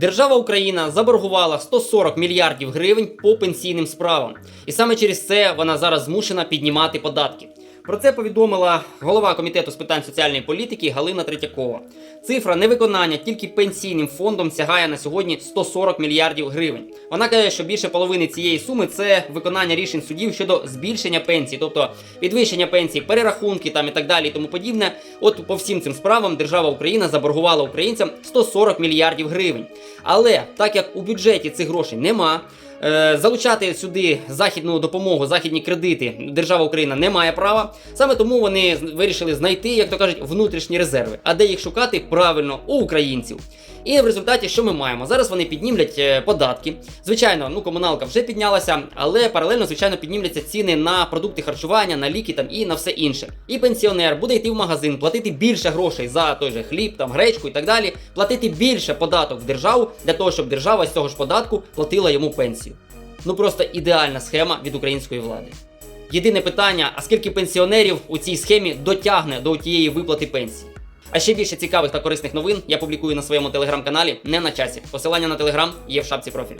Держава Україна заборгувала 140 мільярдів гривень по пенсійним справам, і саме через це вона зараз змушена піднімати податки. Про це повідомила голова комітету з питань соціальної політики Галина Третьякова. Цифра невиконання тільки пенсійним фондом сягає на сьогодні 140 мільярдів гривень. Вона каже, що більше половини цієї суми це виконання рішень судів щодо збільшення пенсій, тобто підвищення пенсій, перерахунки там і так далі, і тому подібне. От по всім цим справам держава Україна заборгувала українцям 140 мільярдів гривень. Але так як у бюджеті цих грошей нема. е, Залучати сюди західну допомогу, західні кредити держава Україна не має права. Саме тому вони вирішили знайти, як то кажуть, внутрішні резерви. А де їх шукати правильно у українців. І в результаті, що ми маємо? Зараз вони піднімлять е, податки. Звичайно, ну комуналка вже піднялася, але паралельно, звичайно, піднімляться ціни на продукти харчування, на ліки там і на все інше. І пенсіонер буде йти в магазин, платити більше грошей за той же хліб, там гречку і так далі, платити більше податок в державу для того, щоб держава з цього ж податку платила йому пенсію. Ну просто ідеальна схема від української влади. Єдине питання: а скільки пенсіонерів у цій схемі дотягне до тієї виплати пенсії? А ще більше цікавих та корисних новин я публікую на своєму телеграм-каналі не на часі. Посилання на телеграм є в шапці профілю.